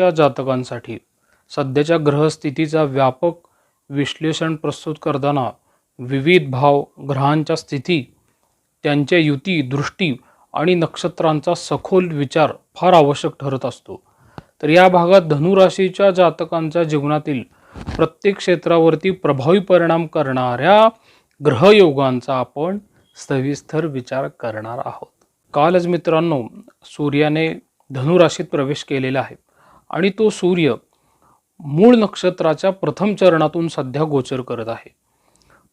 राशीच्या जातकांसाठी सध्याच्या ग्रहस्थितीचा व्यापक विश्लेषण प्रस्तुत करताना विविध भाव ग्रहांच्या स्थिती त्यांच्या युती दृष्टी आणि नक्षत्रांचा सखोल विचार फार आवश्यक ठरत असतो. तर या भागात धनुराशीच्या जातकांच्या जीवनातील प्रत्येक क्षेत्रावरती प्रभावी परिणाम करणाऱ्या ग्रहयोगांचा आपण सविस्तर विचार करणार आहोत. कालच मित्रांनो सूर्याने धनुराशीत प्रवेश केलेला आहे. आणि तो सूर्य मूळ नक्षत्राच्या प्रथम चरणातून सध्या गोचर करत आहे.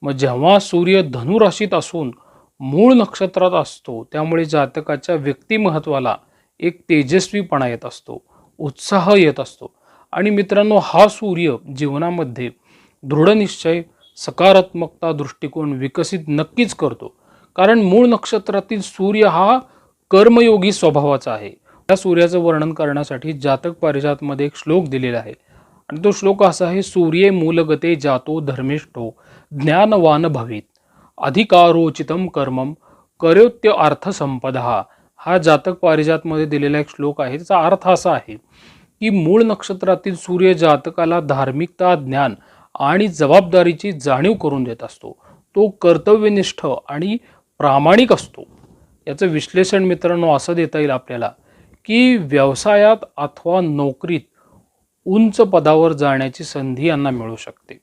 मग जेव्हा सूर्य धनुराशीत असून मूळ नक्षत्रात असतो त्यामुळे जातकाच्या व्यक्तिमहत्वाला एक तेजस्वीपणा येत असतो उत्साह येत असतो. आणि मित्रांनो हा सूर्य जीवनामध्ये दृढनिश्चय सकारात्मकता दृष्टिकोन विकसित नक्कीच करतो. कारण मूळ नक्षत्रातील सूर्य हा कर्मयोगी स्वभावाचा आहे. त्या सूर्याचं वर्णन करण्यासाठी जातक पारिजातमध्ये एक श्लोक दिलेला आहे. आणि तो श्लोक असा आहे सूर्ये मूलगते जातो धर्मिष्ठो ज्ञानवान भवेत अधिकारोचितम कर्मम करोत्य अर्थसंपदा. हा जातक पारिजातमध्ये दिलेला एक श्लोक आहे. त्याचा अर्थ असा आहे की मूळ नक्षत्रातील सूर्य जातकाला धार्मिकता ज्ञान आणि जबाबदारीची जाणीव करून देत असतो. तो कर्तव्यनिष्ठ आणि प्रामाणिक असतो. याचं विश्लेषण मित्रांनो असं देता येईल आपल्याला. की व्यवसायात अथवा नोकरीत उंच पदावर जाण्याची संधी यांना मिळू शकते.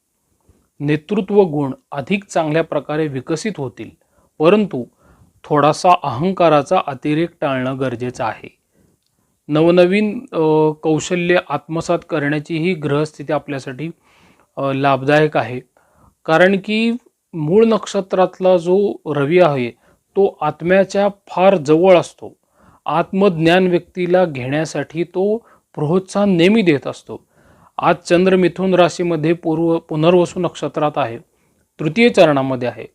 नेतृत्व गुण अधिक चांगल्या प्रकारे विकसित होतील परंतु थोडासा अहंकाराचा अतिरेक टाळणं गरजेचं आहे. नवनवीन कौशल्य आत्मसात करण्याची ही ग्रहस्थिती आपल्यासाठी लाभदायक आहे. कारण की मूळ नक्षत्रातला जो रवी आहे तो आत्म्याच्या फार जवळ असतो. आत्मज्ञान व्यक्तीला घेण्यासाठी तो प्रोत्साहन नेहमी देत असतो. आज चंद्र मिथुन राशीमध्ये पूर्व पुनर्वसू नक्षत्रात आहे. तृतीय चरणामध्ये आहे.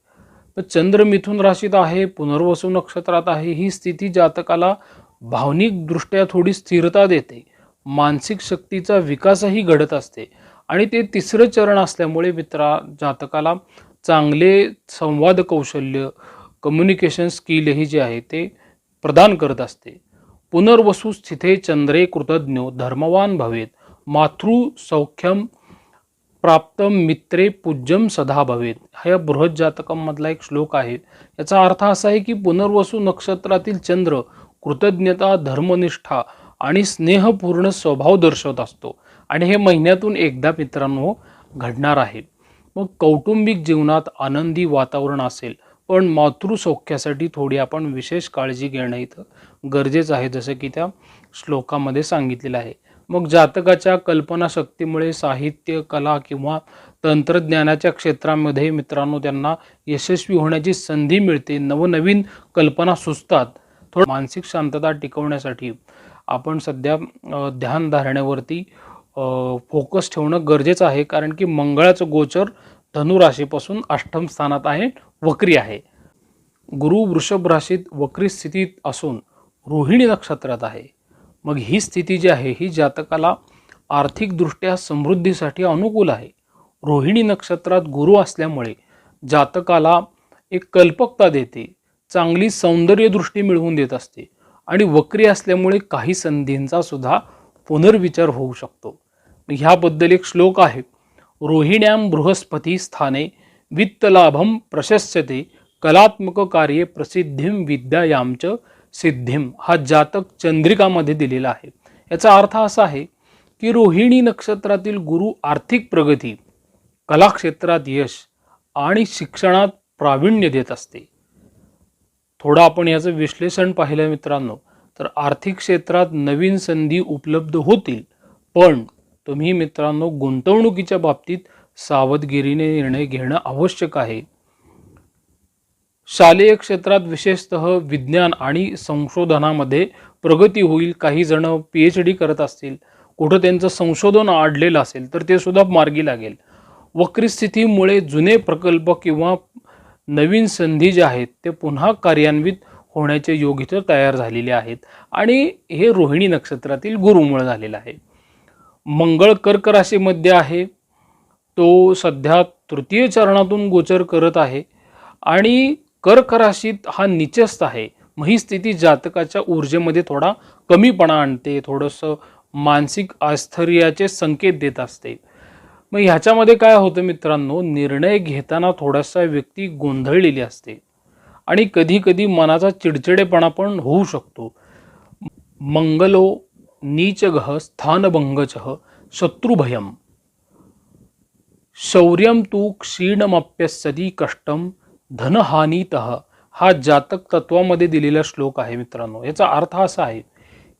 तर चंद्र मिथुन राशीत आहे पुनर्वसू नक्षत्रात आहे ही स्थिती जातकाला भावनिकदृष्ट्या थोडी स्थिरता देते. मानसिक शक्तीचा विकासही घडत असते. आणि ते तिसरं चरण असल्यामुळे मित्रा जातकाला चांगले संवाद कौशल्य कम्युनिकेशन स्किल ही जे आहे ते प्रदान करत असते. पुनर्वसू स्थिते चंद्रे कृतज्ञ धर्मवान भवेत. मातृ सौख्यम प्राप्त मित्रे पूज्यम सदा भवेत. हा या बृहत जातकांमधला एक श्लोक आहे. याचा अर्थ असा आहे की पुनर्वसू नक्षत्रातील चंद्र कृतज्ञता धर्मनिष्ठा आणि स्नेहपूर्ण स्वभाव दर्शवत असतो. आणि हे महिन्यातून एकदा मित्रांनो घडणार आहे. मग कौटुंबिक जीवनात आनंदी वातावरण असेल पण मातृसौख्यासाठी थोडी आपण विशेष काळजी घेणं इथं गरजेचं आहे जसं की त्या श्लोकामध्ये सांगितलेलं आहे. मग जातकाच्या कल्पनाशक्तीमुळे साहित्य कला किंवा तंत्रज्ञानाच्या क्षेत्रामध्ये मित्रांनो त्यांना यशस्वी होण्याची संधी मिळते. नवनवीन कल्पना सुचतात. थोडं मानसिक शांतता टिकवण्यासाठी आपण सध्या ध्यानधारण्यावरती फोकस ठेवणं गरजेचं आहे. कारण की मंगळाचं गोचर धनुराशीपासून अष्टम स्थानात आहे वक्री आहे. गुरु वृषभ राशीत वक्री स्थितीत असून रोहिणी नक्षत्रात आहे. मग ही स्थिती जी आहे ही जातकाला आर्थिकदृष्ट्या समृद्धीसाठी अनुकूल आहे. रोहिणी नक्षत्रात गुरु असल्यामुळे जातकाला एक कल्पकता देते चांगली सौंदर्यदृष्टी मिळवून देत असते आणि वक्री असल्यामुळे काही संधींचा सुद्धा पुनर्विचार होऊ शकतो. ह्याबद्दल एक श्लोक आहे. रोहिण्याम बृहस्पती स्थाने वित्तलाभम प्रशस्यते कलात्मक कार्ये प्रसिद्धीम विद्यायामच सिद्धिम हा जातक चंद्रिकामध्ये दिलेला आहे. याचा अर्थ असा आहे की रोहिणी नक्षत्रातील गुरु आर्थिक प्रगती कलाक्षेत्रात यश आणि शिक्षणात प्रावीण्य देत असते. थोडं आपण याचं विश्लेषण पाहिलं मित्रांनो तर आर्थिक क्षेत्रात नवीन संधी उपलब्ध होतील पण तुम्ही मित्रांनो गुंतवणुकीच्या बाबतीत सावधगिरीने निर्णय घेणं आवश्यक आहे. शालेय क्षेत्रात विशेषतः विज्ञान आणि संशोधनामध्ये प्रगती होईल काही जण पी एच डी करत असतील कुठं त्यांचं संशोधन आडलेलं असेल तर ते सुद्धा मार्गी लागेल. वक्रीस्थितीमुळे जुने प्रकल्प किंवा नवीन संधी ज्या आहेत ते पुन्हा कार्यान्वित होण्याचे योग इथं तयार झालेले आहेत. आणि हे रोहिणी नक्षत्रातील गुरुमुळे झालेलं आहे. मंगळ कर्क राशीमध्ये आहे. तो सध्या तृतीय चरणातून गोचर करत आहे. आणि कर्क राशीत हा निचस्त आहे. मग ही स्थिती जातकाच्या ऊर्जेमध्ये थोडा कमीपणा आणते. थोडंसं मानसिक आस्थर्याचे संकेत देत असते. मग ह्याच्यामध्ये काय होतं मित्रांनो? निर्णय घेताना थोडासा व्यक्ती गोंधळलेली असते. आणि कधी कधी मनाचा चिडचिडेपणा पण होऊ शकतो. मंगलो हो, नीचगह स्थानभंगच शत्रुभयम। शौर्यम तू क्षीणमप्यसदी कष्टम धनहानीत। हा जातक तत्वामध्ये दिलेला श्लोक आहे मित्रांनो. याचा अर्थ असा आहे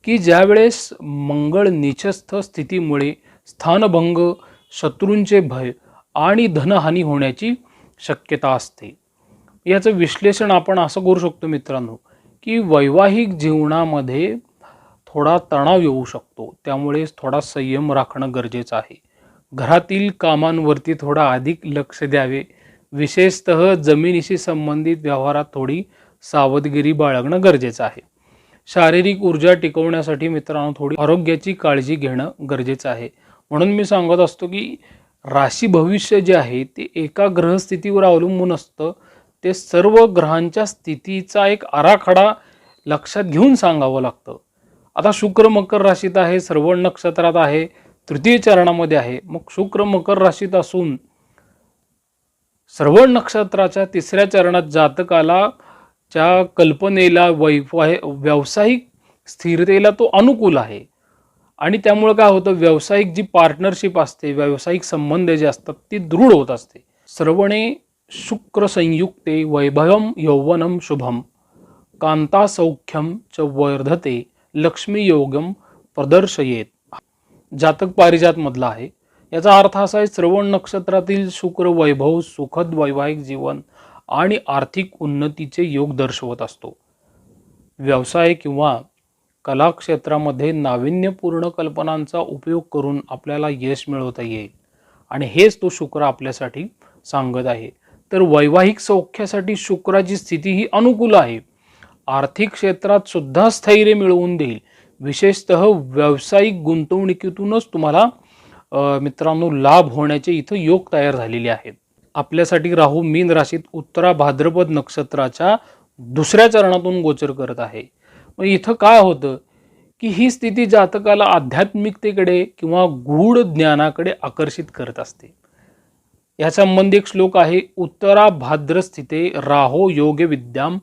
की ज्यावेळेस मंगळ निचस्थ स्थितीमुळे स्थानभंग शत्रूंचे भय आणि धनहानी होण्याची शक्यता असते. याचं विश्लेषण आपण असं करू शकतो मित्रांनो की वैवाहिक जीवनामध्ये थोडा तणाव येऊ शकतो. त्यामुळे थोडा संयम राखणं गरजेचं आहे. घरातील कामांवरती थोडा अधिक लक्ष द्यावे. विशेषतः जमिनीशी संबंधित व्यवहारात थोडी सावधगिरी बाळगणं गरजेचं आहे. शारीरिक ऊर्जा टिकवण्यासाठी मित्रांनो थोडी आरोग्याची काळजी घेणं गरजेचं आहे. म्हणून मी सांगत असतो की राशी भविष्य जे आहे ते एका ग्रहस्थितीवर अवलंबून असतं. ते सर्व ग्रहांच्या स्थितीचा एक आराखडा लक्षात घेऊन सांगावं लागतं. आता शुक्र मकर राशीत आहे श्रवण नक्षत्रात आहे तृतीय चरणामध्ये आहे. मग शुक्र मकर राशीत असून श्रवण नक्षत्राच्या तिसऱ्या चरणात जातकाला च्या कल्पनेला वैवाह व्यावसायिक स्थिरतेला तो अनुकूल आहे. आणि त्यामुळे काय होतं व्यावसायिक जी पार्टनरशिप असते व्यावसायिक संबंध जे असतात ती दृढ होत असते. श्रवणे शुक्र संयुक्ते वैभवम यौवनम शुभम कांता सौख्यम च वर्धते. लक्ष्मी योगम प्रदर्शयेत. जातक पारिजात मधला आहे. याचा अर्थ असा आहे श्रवण नक्षत्रातील शुक्र वैभव सुखद वैवाहिक जीवन आणि आर्थिक उन्नतीचे योग दर्शवत असतो. व्यवसाय किंवा कला क्षेत्रामध्ये नाविन्यपूर्ण कल्पनांचा उपयोग करून आपल्याला यश मिळवता येईल. आणि हेच तो शुक्र आपल्यासाठी सांगत आहे. तर वैवाहिक सौख्यासाठी शुक्राची स्थिती ही अनुकूल आहे. आर्थिक क्षेत्रात सुद्धा स्थैर्य मिळवून देईल. विशेषतः व्यावसायिक गुंतवणुकीतूनच तुम्हाला मित्रांनो लाभ होण्याचे इथं योग तयार झालेले आहेत. आपल्यासाठी राहू मीन राशीत उत्तरा भाद्रपद नक्षत्राच्या दुसऱ्या चरणातून गोचर करत आहे. मग इथं काय होतं की ही स्थिती जातकाला आध्यात्मिकतेकडे किंवा गूढ ज्ञानाकडे आकर्षित करत असते. या संबंधी एक श्लोक आहे उत्तरा भाद्र स्थिते राहो योग्य विद्याम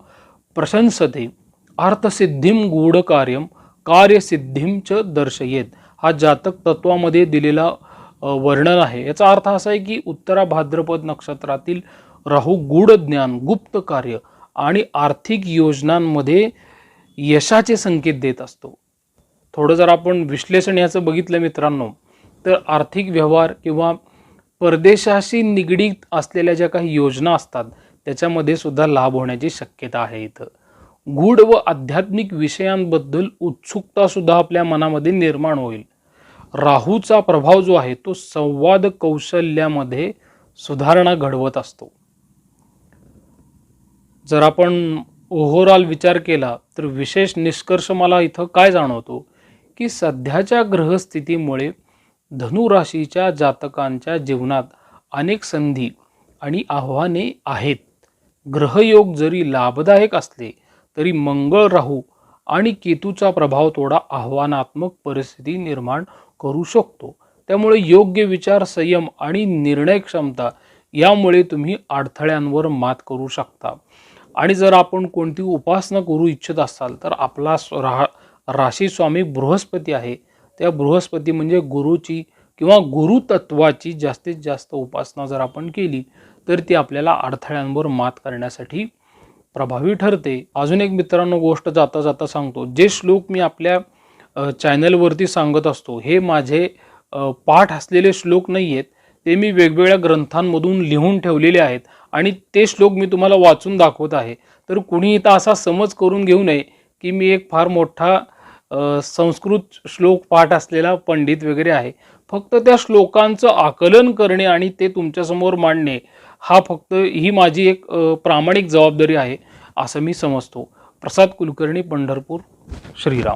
प्रशंसते. अर्थसिद्धीम गूढ कार्यम कार्यसिद्धीम च दर्शयेत. हा जातक तत्वामध्ये दिलेला वर्णन आहे. याचा अर्थ असा आहे की उत्तरा भाद्रपद नक्षत्रातील राहू गूढ ज्ञान गुप्त कार्य आणि आर्थिक योजनांमध्ये यशाचे संकेत देत असतो. थोडं जर आपण विश्लेषण याचं बघितलं मित्रांनो तर आर्थिक व्यवहार किंवा परदेशाशी निगडीत असलेल्या ज्या काही योजना असतात त्याच्यामध्ये सुद्धा लाभ होण्याची शक्यता आहे इथं. गूढ व आध्यात्मिक विषयांबद्दल उत्सुकता सुद्धा आपल्या मनामध्ये निर्माण होईल. राहूचा प्रभाव जो आहे तो संवाद कौशल्यामध्ये सुधारणा घडवत असतो. जर आपण ओव्हरऑल विचार केला तर विशेष निष्कर्ष मला इथं काय जाणवतो की सध्याच्या ग्रहस्थितीमुळे धनुराशीच्या जातकांच्या जीवनात अनेक संधी आणि आव्हाने आहेत. ग्रहयोग जरी लाभदायक असले तरी मंगळ राहू आणि केतूचा प्रभाव थोडा आव्हानात्मक परिस्थिती निर्माण करू शकतो. त्यामुळे योग्य विचार संयम आणि निर्णय क्षमता यामुळे तुम्ही अडथळ्यांवर मात करू शकता. आणि जर आपण कोणती उपासना करू इच्छित असाल तर आपला स्व- रा राशी स्वामी बृहस्पती आहे. त्या बृहस्पती म्हणजे गुरुची किंवा गुरुतत्वाची जास्तीत जास्त उपासना जर आपण केली तर ती आपल्याला अडथळ्यांवर मात करण्यासाठी प्रभावी ठरते. अजून एक मित्रांनो गोष्ट जाता जाता सांगतो. जे श्लोक मी आपल्या चॅनलवरती सांगत असतो हे माझे पाठ असलेले श्लोक नाही आहेत ते मी वेगवेगळ्या ग्रंथांमधून लिहून ठेवलेले आहेत आणि ते श्लोक मी तुम्हाला वाचून दाखवत आहे. तर कुणी इथं असा समज करून घेऊ नये की मी एक फार मोठा संस्कृत श्लोक पाठ असलेला पंडित वगैरे आहे. फक्त त्या श्लोकांचं आकलन करणे आणि ते तुमच्यासमोर मांडणे हा फक्त ही माझी एक प्रामाणिक जबाबदारी आहे असं मी समजतो. प्रसाद कुलकर्णी पंढरपूर श्रीराम.